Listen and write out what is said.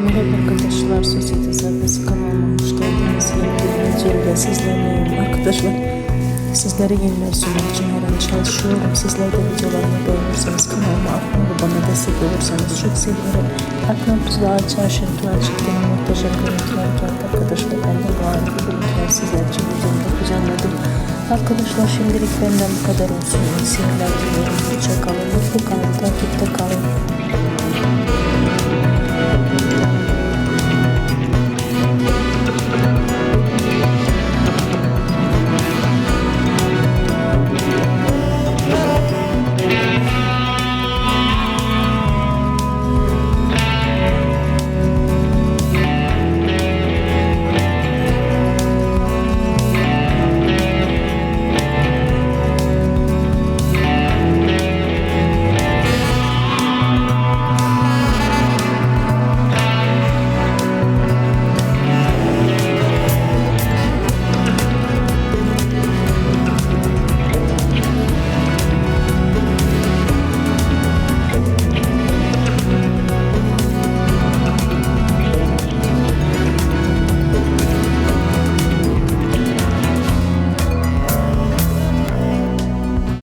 Merhaba arkadaşlar, Sosyete Serbest kanalıma hoş geldiniz. Yeni bir videoyla sizlerleyim arkadaşlar. Sizlere yeniler sunmak için her an çalışıyorum. Sizler de videolarımı beğenirseniz kanalıma abone olup bana destek olursanız çok sevinirim. Aklınızda açar şarkılar çektiğim muhteşem görüntüler geldi arkadaşlar. Ben de bu harika görüntüler sizler için videomda düzenledim. Arkadaşlar şimdilik benden bu kadar olsun. İyi seyirler diliyorum. Hoşçakalın. Mutlu kalın. Takipte kalın.